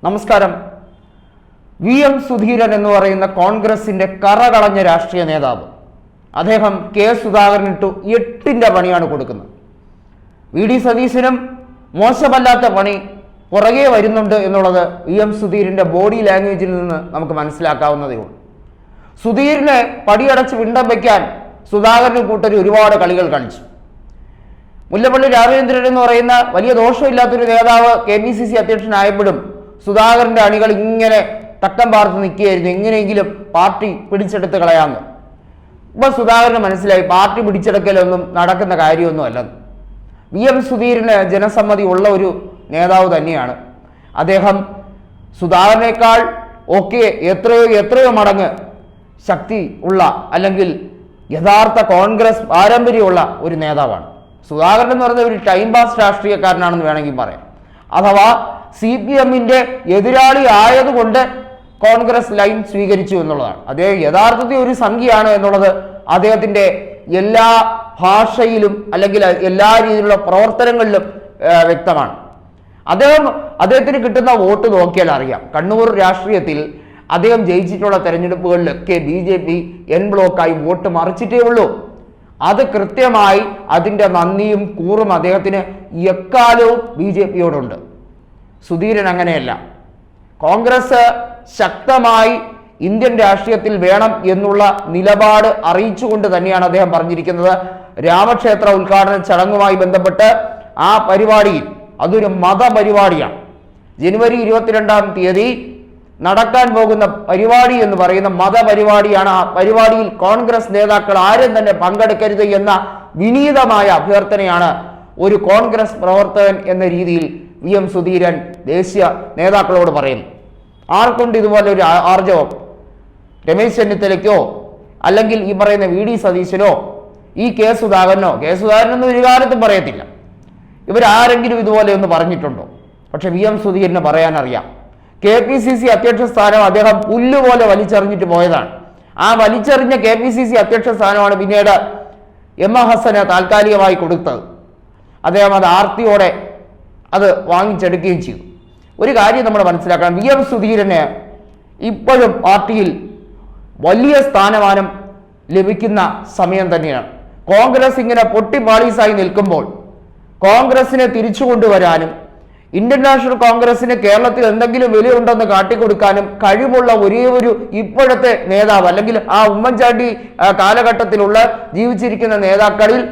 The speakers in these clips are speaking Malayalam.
നമസ്കാരം. വി എം സുധീരൻ എന്ന് പറയുന്ന കോൺഗ്രസിന്റെ കറകളഞ്ഞ രാഷ്ട്രീയ നേതാവ്. അദ്ദേഹം കെ സുധാകരനിട്ടു എട്ടിന്റെ പണിയാണ് കൊടുക്കുന്നത്. വി ഡി സതീശനും മോശമല്ലാത്ത പണി പുറകെ വരുന്നുണ്ട് എന്നുള്ളത് വി എം സുധീരിന്റെ ബോഡി ലാംഗ്വേജിൽ നിന്ന് നമുക്ക് മനസ്സിലാക്കാവുന്നതേ ഉള്ളൂ. സുധീരിനെ പടിയടച്ച് വിണ്ടം വയ്ക്കാൻ സുധാകരനും കൂട്ടർ ഒരുപാട് കളികൾ കളിച്ചു മുല്ലപ്പള്ളി രാമചന്ദ്രൻ എന്ന് പറയുന്ന വലിയ ദോഷമില്ലാത്തൊരു നേതാവ് കെ പി സി സി അധ്യക്ഷനായപ്പോഴും സുധാകരന്റെ അണികൾ ഇങ്ങനെ തക്കം പാർത്ത് നിൽക്കുകയായിരുന്നു. എങ്ങനെയെങ്കിലും പാർട്ടി പിടിച്ചെടുത്ത് കളയാമെന്ന് ഇപ്പൊ സുധാകരന് മനസ്സിലായി പാർട്ടി പിടിച്ചെടുക്കലൊന്നും നടക്കുന്ന കാര്യമൊന്നും അല്ലെന്ന് വി എം സുധീരന് ജനസമ്മതി ഉള്ള ഒരു നേതാവ് തന്നെയാണ്. അദ്ദേഹം സുധാകരനേക്കാൾ ഒക്കെ എത്രയോ എത്രയോ മടങ്ങ് ശക്തി ഉള്ള അല്ലെങ്കിൽ യഥാർത്ഥ കോൺഗ്രസ് പാരമ്പര്യമുള്ള ഒരു നേതാവാണ്. സുധാകരൻ എന്ന് പറയുന്ന ഒരു ടൈം പാസ് രാഷ്ട്രീയക്കാരനാണെന്ന് വേണമെങ്കിൽ പറയാം. അഥവാ സി പി എമ്മിന്റെ എതിരാളി ആയതുകൊണ്ട് കോൺഗ്രസ് ലൈൻ സ്വീകരിച്ചു എന്നുള്ളതാണ്. അദ്ദേഹം യഥാർത്ഥത്തിൽ ഒരു സംഖ്യയാണ് എന്നുള്ളത് അദ്ദേഹത്തിന്റെ എല്ലാ ഭാഷയിലും അല്ലെങ്കിൽ എല്ലാ രീതിയിലുള്ള പ്രവർത്തനങ്ങളിലും വ്യക്തമാണ്. അദ്ദേഹം അദ്ദേഹത്തിന് കിട്ടുന്ന വോട്ട് നോക്കിയാൽ അറിയാം. കണ്ണൂർ രാഷ്ട്രീയത്തിൽ അദ്ദേഹം ജയിച്ചിട്ടുള്ള തെരഞ്ഞെടുപ്പുകളിലൊക്കെ ബി ജെ പി എൻ ബ്ലോക്കായി വോട്ട് മറിച്ചിട്ടേ ഉള്ളൂ. അത് കൃത്യമായി അതിന്റെ നന്ദിയും കൂറും അദ്ദേഹത്തിന് എക്കാലവും ബി ജെ പിയോടുണ്ട്. സുധീരൻ അങ്ങനെയല്ല. കോൺഗ്രസ് ശക്തമായി ഇന്ത്യൻ രാഷ്ട്രീയത്തിൽ വേണം എന്നുള്ള നിലപാട് അറിയിച്ചുകൊണ്ട് തന്നെയാണ് അദ്ദേഹം പറഞ്ഞിരിക്കുന്നത്. രാമക്ഷേത്ര ഉദ്ഘാടന ചടങ്ങുമായി ബന്ധപ്പെട്ട് ആ പരിപാടിയിൽ അതൊരു മതപരിപാടിയാണ്. ജനുവരി ഇരുപത്തിരണ്ടാം തീയതി നടക്കാൻ പോകുന്ന പരിപാടി എന്ന് പറയുന്ന മതപരിപാടിയാണ് ആ പരിപാടിയിൽ കോൺഗ്രസ് നേതാക്കൾ ആരും തന്നെ പങ്കെടുക്കരുത് എന്ന വിനീതമായ അഭ്യർത്ഥനയാണ് ഒരു കോൺഗ്രസ് പ്രവർത്തകൻ എന്ന രീതിയിൽ വി എം സുധീരൻ ദേശീയ നേതാക്കളോട് പറയുന്നു. ആർക്കുണ്ട് ഇതുപോലെ ഒരു ആർജവം രമേശ് ചെന്നിത്തലയ്ക്കോ അല്ലെങ്കിൽ ഈ പറയുന്ന വി ഡി സതീശനോ ഈ കെ സുധാകരനോ കെ സുധാകരനൊന്നും ഒരു കാലത്തും പറയത്തില്ല. ഇവരാരെങ്കിലും ഇതുപോലെ ഒന്ന് പറഞ്ഞിട്ടുണ്ടോ? പക്ഷെ വി എം സുധീരന് പറയാനറിയാം. കെ പി സി സി അധ്യക്ഷ സ്ഥാനം അദ്ദേഹം പുല്ലുപോലെ വലിച്ചെറിഞ്ഞിട്ട് പോയതാണ്. ആ വലിച്ചെറിഞ്ഞ കെ പി സി സി അധ്യക്ഷ സ്ഥാനമാണ് പിന്നീട് എം എ ഹസന് താൽക്കാലികമായി കൊടുത്തത്. അദ്ദേഹം അത് ആർത്തിയോടെ അത് വാങ്ങിച്ചെടുക്കുകയും ചെയ്തു. ഒരു കാര്യം നമ്മൾ മനസ്സിലാക്കണം. വി എം സുധീരന് ഇപ്പോഴും പാർട്ടിയിൽ വലിയ സ്ഥാനമാനം ലഭിക്കുന്ന സമയം തന്നെയാണ്. കോൺഗ്രസ് ഇങ്ങനെ പൊട്ടിപ്പാളീസായി നിൽക്കുമ്പോൾ കോൺഗ്രസിനെ തിരിച്ചു കൊണ്ടുവരാനും ഇന്ത്യൻ നാഷണൽ കോൺഗ്രസിന് കേരളത്തിൽ എന്തെങ്കിലും വിലയുണ്ടെന്ന് കാട്ടിക്കൊടുക്കാനും കഴിവുള്ള ഒരേ ഒരു ഇപ്പോഴത്തെ നേതാവ് അല്ലെങ്കിൽ ആ ഉമ്മൻചാണ്ടി കാലഘട്ടത്തിലുള്ള ജീവിച്ചിരിക്കുന്ന നേതാക്കളിൽ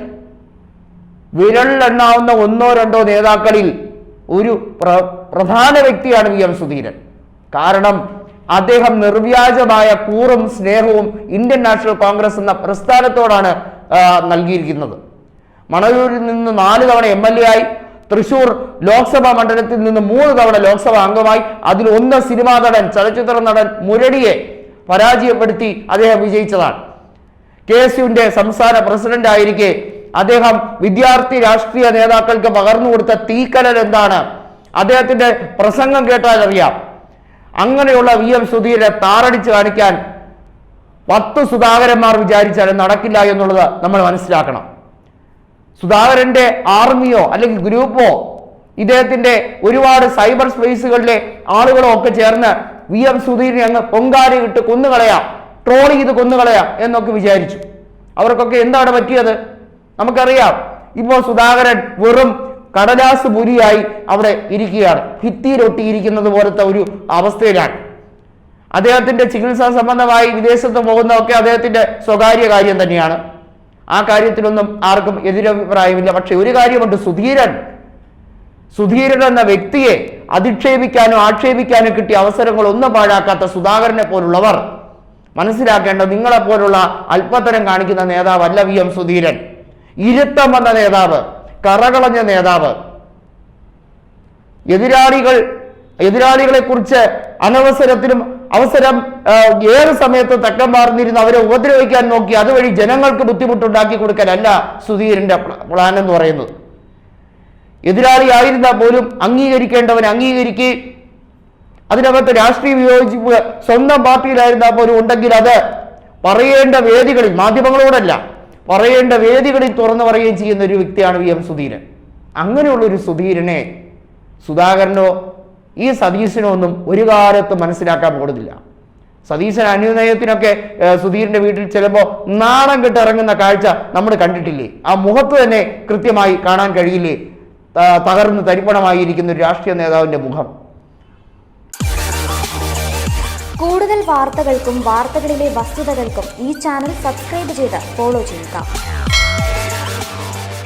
വിരലിലെണ്ണാവുന്ന ഒന്നോ രണ്ടോ നേതാക്കളിൽ ഒരു പ്ര- പ്രധാന വ്യക്തിയാണ് വി എം സുധീരൻ. കാരണം അദ്ദേഹം നിർവ്യാജമായ കൂറും സ്നേഹവും ഇന്ത്യൻ നാഷണൽ കോൺഗ്രസ് എന്ന പ്രസ്ഥാനത്തോടാണ് നൽകിയിരിക്കുന്നത്. മണലൂരിൽ നിന്ന് നാല് തവണ എം എൽ എ ആയി തൃശൂർ ലോക്സഭാ മണ്ഡലത്തിൽ നിന്ന് മൂന്ന് തവണ ലോക്സഭാ അംഗമായി. അതിൽ ഒന്ന് സിനിമാ നടൻ ചലച്ചിത്ര നടൻ മുരടിയെ പരാജയപ്പെടുത്തി അദ്ദേഹം വിജയിച്ചതാണ്. കെ എസ് യുവിന്റെ സംസ്ഥാന പ്രസിഡന്റ് ആയിരിക്കെ അദ്ദേഹം വിദ്യാർത്ഥി രാഷ്ട്രീയ നേതാക്കൾക്ക് പകർന്നു കൊടുത്ത തീക്കലൽ എന്താണ്? അദ്ദേഹത്തിന്റെ പ്രസംഗം കേട്ടാൽ അറിയാം. അങ്ങനെയുള്ള വി എം സുധീരെ താറടിച്ച് കാണിക്കാൻ പത്ത് സുധാകരന്മാർ വിചാരിച്ചാലും നടക്കില്ല എന്നുള്ളത് നമ്മൾ മനസ്സിലാക്കണം. സുധാകരന്റെ ആർമിയോ അല്ലെങ്കിൽ ഗ്രൂപ്പോ ഇദ്ദേഹത്തിന്റെ ഒരുപാട് സൈബർ സ്പേസുകളിലെ ആളുകളോ ഒക്കെ ചേർന്ന് വി എം സുധീരനെ അങ്ങ് പൊങ്കാരി ഇട്ട് കൊന്നുകളയാം ട്രോൾ ചെയ്ത് കൊന്നുകളയാം എന്നൊക്കെ വിചാരിച്ചു. അവർക്കൊക്കെ എന്താണ് പറ്റിയത്? നമുക്കറിയാം. ഇപ്പോൾ സുധാകരൻ വെറും കടലാസ് പുരിയായി അവിടെ ഇരിക്കുകയാണ്. ഭിത്തിയിലൊട്ടിയിരിക്കുന്നത് പോലത്തെ ഒരു അവസ്ഥയിലാണ്. അദ്ദേഹത്തിന്റെ ചികിത്സാ സംബന്ധമായി വിദേശത്ത് പോകുന്നതൊക്കെ അദ്ദേഹത്തിന്റെ സ്വകാര്യ കാര്യം തന്നെയാണ്. ആ കാര്യത്തിലൊന്നും ആർക്കും എതിരഭിപ്രായമില്ല. പക്ഷെ ഒരു കാര്യമുണ്ട് സുധീരൻ. സുധീരൻ എന്ന വ്യക്തിയെ അധിക്ഷേപിക്കാനും ആക്ഷേപിക്കാനും കിട്ടിയ അവസരങ്ങൾ ഒന്നും പാഴാക്കാത്ത സുധാകരനെ പോലുള്ളവർ. മനസ്സിലാക്കേണ്ടത് നിങ്ങളെപ്പോലുള്ള അല്പത്തരം കാണിക്കുന്ന നേതാവല്ല വി എം സുധീരൻ. ഇരുത്തം വന്ന നേതാവ് കറകളഞ്ഞ നേതാവ്. എതിരാളികൾ എതിരാളികളെ കുറിച്ച് അനവസരത്തിലും അവസരം ഏത് സമയത്ത് തക്കം മാറുന്നിരുന്ന് അവരെ ഉപദ്രവിക്കാൻ നോക്കി അതുവഴി ജനങ്ങൾക്ക് ബുദ്ധിമുട്ടുണ്ടാക്കി കൊടുക്കാനല്ല സുധീരന്റെ പ്ല- പ്ലാൻ എന്ന് പറയുന്നത്. എതിരാളി ആയിരുന്നാൽ പോലും അംഗീകരിക്കേണ്ടവൻ അംഗീകരിക്കുകയും അതിനകത്ത് രാഷ്ട്രീയ വിയോജിപ്പ് സ്വന്തം പാർട്ടിയിലായിരുന്നാൽ പോലും ഉണ്ടെങ്കിൽ അത് പറയേണ്ട വേദികളിൽ മാധ്യമങ്ങളോടല്ല പറയേണ്ട വേദികളിൽ തുറന്നു പറയുകയും ചെയ്യുന്ന ഒരു വ്യക്തിയാണ് വി എം സുധീരൻ. അങ്ങനെയുള്ളൊരു സുധീരനെ സുധാകരനോ ഈ സതീശനൊന്നും ഒരു കാലത്ത് മനസ്സിലാക്കാൻ പോകുന്നില്ല സതീശൻ അനുനയത്തിനൊക്കെ സുധീറിന്റെ വീട്ടിൽ ചിലപ്പോൾ നാണം കെട്ടിറങ്ങുന്ന കാഴ്ച നമ്മൾ കണ്ടിട്ടില്ലേ? ആ മുഖത്ത് തന്നെ കൃത്യമായി കാണാൻ കഴിയില്ലേ? തകർന്ന് തരിപ്പണമായിരിക്കുന്ന ഒരു രാഷ്ട്രീയ നേതാവിന്റെ മുഖം. കൂടുതൽ വാർത്തകൾക്കും വാർത്തകളിലെ വസ്തുതകൾക്കും ഈ ചാനൽ സബ്സ്ക്രൈബ് ചെയ്ത് ഫോളോ ചെയ്യുക.